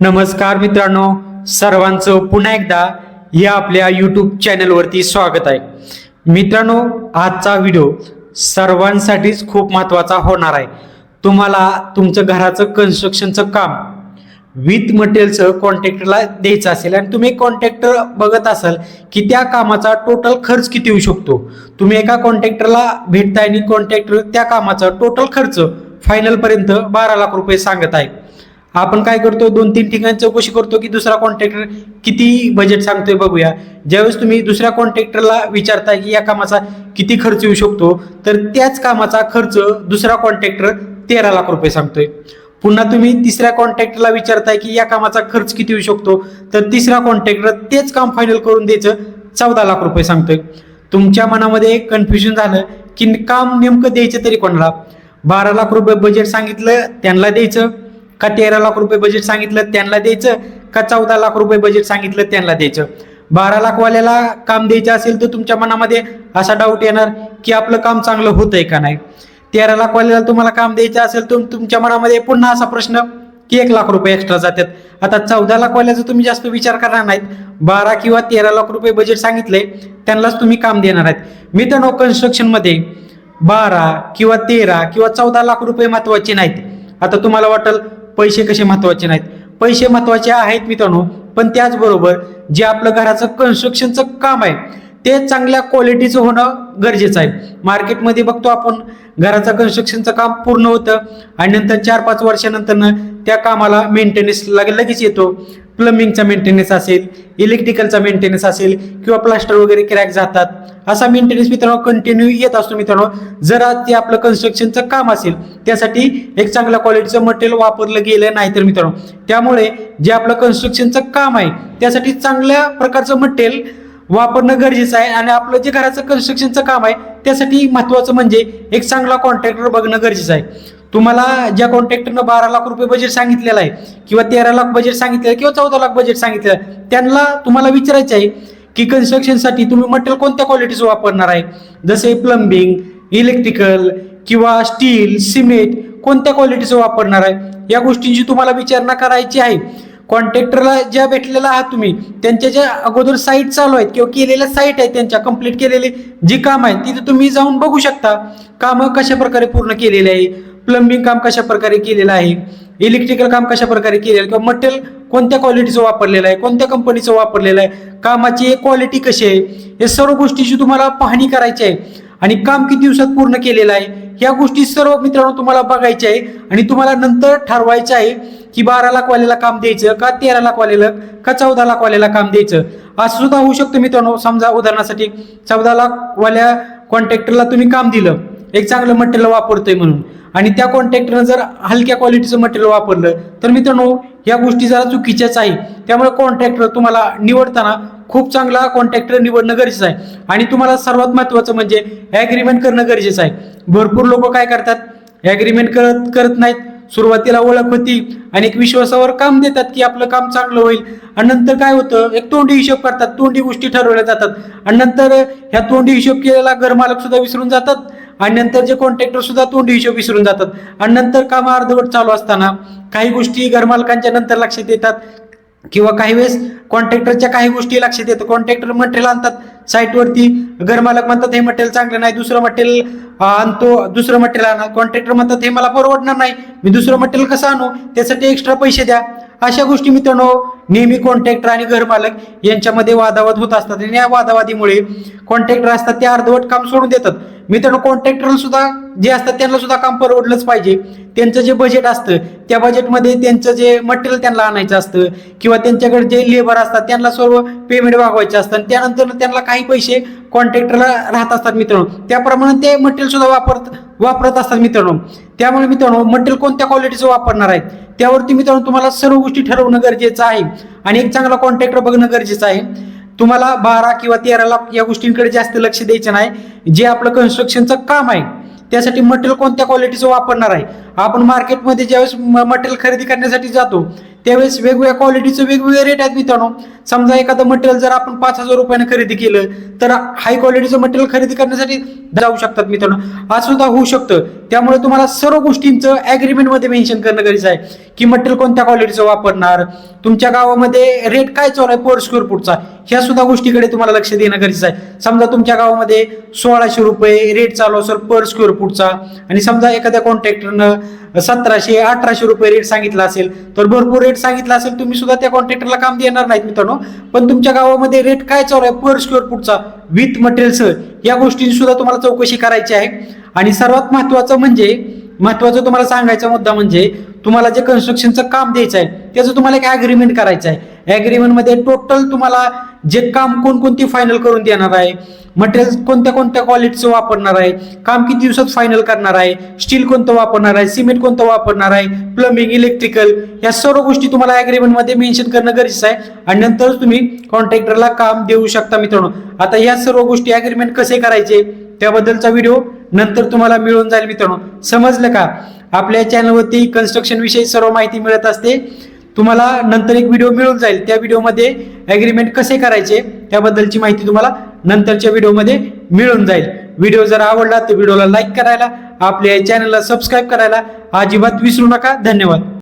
नमस्कार मित्रांनो सर्वांचं पुन्हा एकदा या आपल्या यूट्यूब चॅनलवरती स्वागत आहे. मित्रांनो आजचा व्हिडिओ सर्वांसाठीच खूप महत्त्वाचा होणार आहे. तुम्हाला तुमचं घराचं कन्स्ट्रक्शनचं काम विथ मटेरियलचं कॉन्ट्रॅक्टरला द्यायचं असेल आणि तुम्ही कॉन्ट्रॅक्टर बघत असाल की त्या कामाचा टोटल खर्च किती येऊ शकतो. तुम्ही एका कॉन्ट्रॅक्टरला भेटताय आणि कॉन्ट्रॅक्टर त्या कामाचा टोटल खर्च फायनलपर्यंत बारा लाख रुपये सांगत आहे. आपण काय करतो? दोन तीन ठिकाणी चौकशी करतो की दुसरा कॉन्ट्रॅक्टर किती बजेट सांगतोय बघूया. ज्यावेळेस तुम्ही दुसऱ्या कॉन्ट्रॅक्टरला विचारताय की या कामाचा किती खर्च येऊ शकतो तर त्याच कामाचा खर्च दुसरा कॉन्ट्रॅक्टर तेरा लाख रुपये सांगतोय. पुन्हा तुम्ही तिसऱ्या कॉन्ट्रॅक्टरला विचारताय की या कामाचा खर्च किती येऊ शकतो तर तिसरा कॉन्ट्रॅक्टर तेच काम फायनल करून द्यायचं चौदा लाख रुपये सांगतोय. तुमच्या मनामध्ये कन्फ्युजन झालं की काम नेमकं द्यायचं तरी कोणाला? बारा लाख रुपये बजेट सांगितलं त्यांना द्यायचं. का तेरा लाख रुपये बजेट सांगितलं त्यांना द्यायचं? का चौदा लाख रुपये बजेट सांगितलं त्यांना द्यायचं? बारा लाखवाल्याला काम द्यायचं असेल तर तुमच्या मनामध्ये असा डाऊट येणार की आपलं काम चांगलं होतंय का नाही? तेरा लाखवाल्याला तुम्हाला काम द्यायचं असेल तर तुमच्या मनामध्ये पुन्हा असा प्रश्न की एक लाख रुपये एक्स्ट्रा जातात. आता चौदा लाखवाल्याचा तुम्ही जास्त विचार करणार नाहीत. बारा किंवा तेरा लाख रुपये बजेट सांगितले त्यांनाच तुम्ही काम देणार आहेत. मित्रांनो कन्स्ट्रक्शनमध्ये बारा किंवा तेरा किंवा चौदा लाख रुपये महत्त्वाचे नाहीत. आता तुम्हाला वाटेल पैसे कसे महत्त्वाचे नाहीत? पैसे महत्त्वाचे आहेत मित्रांनो पण त्याचबरोबर जे आपलं घराचं कन्स्ट्रक्शनचं काम आहे ते चांगल्या क्वालिटीचं होणं गरजेचं आहे. मार्केटमध्ये बघतो आपण घराचं कन्स्ट्रक्शनचं काम पूर्ण होतं आणि नंतर चार पाच वर्षानंतर त्या कामाला मेंटेनन्स लगेच येतो. प्लंबिंगचा मेंटेनन्स असेल इलेक्ट्रिकलचा मेंटेनन्स असेल किंवा प्लास्टर वगैरे क्रॅक जातात. असा मेंटेनन्स मित्रांनो कंटिन्यू येत असतो मित्रांनो. जर ते आपलं कन्स्ट्रक्शनचं काम असेल त्यासाठी एक चांगल्या क्वालिटीचं मटेरियल वापरलं गेलं नाही तर मित्रांनो. त्यामुळे जे आपलं कन्स्ट्रक्शनचं काम आहे त्यासाठी चांगल्या प्रकारचं मटेरियल वापरणं गरजेचं आहे. आणि आपलं जे घराचं कन्स्ट्रक्शनचं काम आहे त्यासाठी महत्त्वाचं म्हणजे एक चांगला कॉन्ट्रॅक्टर बघणं गरजेचं आहे. तुम्हाला ज्या कॉन्ट्रॅक्टरनं बारा लाख रुपये बजेट सांगितलेलं आहे किंवा तेरा लाख बजेट सांगितलेलं आहे किंवा चौदा लाख बजेट सांगितलेलं आहे त्यांना तुम्हाला विचारायचं आहे की कन्स्ट्रक्शनसाठी तुम्ही मटेरियल कोणत्या क्वालिटीचं वापरणार आहे? जसे प्लंबिंग इलेक्ट्रिकल किंवा स्टील सिमेंट कोणत्या क्वालिटीचं वापरणार आहे? या गोष्टींची तुम्हाला विचारणा करायची आहे. कॉन्ट्रॅक्टरला ज्या भेटलेला आहात तुम्ही त्यांच्या ज्या अगोदर साईट चालू आहेत किंवा केलेल्या साईट आहेत त्यांच्या कंप्लीट केलेले जी काम आहेत तिथे तुम्ही जाऊन बघू शकता कामं कशा प्रकारे पूर्ण केलेले आहे. प्लंबिंग काम कशा प्रकारे केलेलं आहे? इलेक्ट्रिकल काम कशा प्रकारे केलेलं आहे? किंवा मटेरियल कोणत्या क्वालिटीचं वापरलेलं आहे? कोणत्या कंपनीचं वापरलेलं आहे? कामाची क्वालिटी कशी आहे? या सर्व गोष्टीची तुम्हाला पाहणी करायची आहे. आणि काम किती दिवसात पूर्ण केलेलं आहे? ह्या गोष्टी सर्व मित्रांनो तुम्हाला बघायच्या आहे. आणि तुम्हाला नंतर ठरवायचं आहे की बारा लाख काम द्यायचं का तेरा लाख का चौदा लाख काम द्यायचं? असं सुद्धा होऊ शकतं मित्रांनो. समजा उदाहरणासाठी चौदा लाख वाल्या कॉन्ट्रॅक्टरला तुम्ही काम दिलं. एक चांगलं मटेरियल वापरतोय म्हणून. आणि त्या कॉन्ट्रॅक्टरनं जर हलक्या क्वालिटीचं मटेरियल वापरलं तर मित्रांनो या गोष्टी जरा चुकीच्याच आहे. त्यामुळे कॉन्ट्रॅक्टर तुम्हाला निवडताना खूप चांगला कॉन्ट्रॅक्टर निवडणं गरजेचं आहे. आणि तुम्हाला सर्वात महत्त्वाचं म्हणजे ॲग्रीमेंट करणं गरजेचं आहे. भरपूर लोक काय करतात? ॲग्रीमेंट करत करत नाहीत. सुरुवातीला ओळख होती आणि एक विश्वासावर काम देतात की आपलं काम चांगलं होईल. आणि नंतर काय होतं? एक तोंडी हिशोब करतात. तोंडी गोष्टी ठरवल्या जातात. आणि नंतर ह्या तोंडी हिशोब केलेला घरमालक सुद्धा विसरून जातात. आणि नंतर जे कॉन्ट्रॅक्टर सुद्धा तोंडी हिशोब विसरून जातात. आणि नंतर काम अर्धवट चालू असताना काही गोष्टी घरमालकांच्या नंतर लक्षात येतात किंवा काही वेळेस कॉन्ट्रॅक्टरच्या काही गोष्टी लक्षात येतात. कॉन्ट्रॅक्टर मटेरियल आणतात. साईटवरती घरमालक म्हणतात हे मटेरियल चांगलं नाही दुसरं मटेरियल आणतो दुसरं मटेरियल आणा. कॉन्ट्रॅक्टर म्हणतात हे मला परवडणार नाही मी दुसरं मटेरियल कसं आणू? त्यासाठी एक्स्ट्रा पैसे द्या. अशा गोष्टी मित्रांनो नेहमी कॉन्ट्रॅक्टर आणि घरमालक यांच्यामध्ये वादावाद होत असतात. आणि या वादावादीमुळे कॉन्ट्रॅक्टर असतात ते अर्धवट काम सोडून देतात. मित्रांनो कॉन्ट्रॅक्टर सुद्धा जे असतात त्यांना सुद्धा काम परवडलंच पाहिजे. त्यांचं जे बजेट असतं त्या बजेटमध्ये त्यांचं जे मटेरियल त्यांना आणायचं असतं किंवा त्यांच्याकडे जे लेबर असतात त्यांना सर्व पेमेंट भागवायचे असतं. आणि त्यानंतर त्यांना काही पैसे कॉन्ट्रॅक्टरला राहत असतात मित्रांनो. त्याप्रमाणे ते मटेरियल सुद्धा वापरत वापरत असतात मित्रांनो. त्यामुळे मित्रांनो मटेरियल कोणत्या क्वालिटीचं वापरणार आहेत? त्यावरती मित्रांनो तुम्हाला सर्व गोष्टी ठरवणं गरजेचं आहे. आणि एक चांगला कॉन्ट्रॅक्टर बघणं गरजेचं आहे. तुम्हाला बारा किंवा तेरा लाख या गोष्टींकडे जास्त लक्ष द्यायचं नाही. जे आपलं कन्स्ट्रक्शनचं काम आहे त्यासाठी मटेरियल कोणत्या क्वालिटीचं वापरणार आहे? आपण मार्केटमध्ये ज्यावेळेस मटेरियल खरेदी करण्यासाठी जातो त्यावेळेस वेगवेगळ्या क्वालिटीचं वेगवेगळे रेट आहेत मित्रांनो. समजा एखादं मटेरियल जर आपण पाच हजार रुपयाने खरेदी केलं तर हाय क्वालिटीचं मटेरियल खरेदी करण्यासाठी जाऊ शकतात मित्रांनो. असं सुद्धा होऊ शकतं. त्यामुळे तुम्हाला सर्व गोष्टींचं ऍग्रीमेंटमध्ये मेन्शन करणं गरजेचं आहे की मटेरियल कोणत्या क्वालिटीचं वापरणार तुमच्या गावामध्ये रेट काय चालू आहे पर स्क्वेअर फूटचा ह्या सुद्धा गोष्टीकडे तुम्हाला लक्ष देणं गरजेचं आहे. समजा तुमच्या गावामध्ये सोळाशे रुपये रेट चालू असेल पर स्क्वेअर फूटचा आणि समजा एखाद्या कॉन्ट्रॅक्टरनं सतराशे अठराशे रुपये रेट सांगितला असेल तर भरपूर रेट सांगितला असेल तुम्ही सुद्धा त्या कॉन्ट्रॅक्टरला काम देणार नाहीत मित्रांनो. पण तुमच्या गावामध्ये रेट काय चालू आहे पर स्क्वेअर फूटचा विथ मटेरियलसह या गोष्टींची सुद्धा तुम्हाला चौकशी करायची आहे. आणि सर्वात महत्वाचं म्हणजे महत्वाचं तुम्हाला सांगायचा मुद्दा म्हणजे तुम्हाला जे कन्स्ट्रक्शनचं काम द्यायचं आहे त्याचं तुम्हाला एक ॲग्रीमेंट करायचं आहे. ॲग्रीमेंटमध्ये टोटल तुम्हाला जे काम कोणकोणती फायनल करून देणार आहे मटेरियल कोणत्या कोणत्या क्वालिटीचं वापरणार आहे काम किती दिवसात फायनल करणार आहे स्टील कोणतं वापरणार आहे सिमेंट कोणतं वापरणार आहे प्लंबिंग इलेक्ट्रिकल या सर्व गोष्टी तुम्हाला ॲग्रीमेंटमध्ये मेन्शन करणं गरजेचं आहे. आणि नंतरच तुम्ही कॉन्ट्रॅक्टरला काम देऊ शकता मित्रांनो. आता या सर्व गोष्टी ॲग्रीमेंट कसे करायचे त्याबद्दलचा व्हिडिओ नंतर तुम्हाला मिळून जाईल मित्रांनो. समजलं का? आपल्या चॅनलवरती कन्स्ट्रक्शन विषयी सर्व माहिती मिळत असते. तुम्हाला नंतर एक व्हिडिओ मिळून जाईल. त्या व्हिडिओमध्ये ॲग्रीमेंट कसे करायचे त्याबद्दलची माहिती तुम्हाला नंतरच्या व्हिडिओमध्ये मिळून जाईल. व्हिडिओ जर आवडला तर व्हिडिओला लाईक करायला आपल्या चॅनलला सबस्क्राईब करायला अजिबात विसरू नका. धन्यवाद.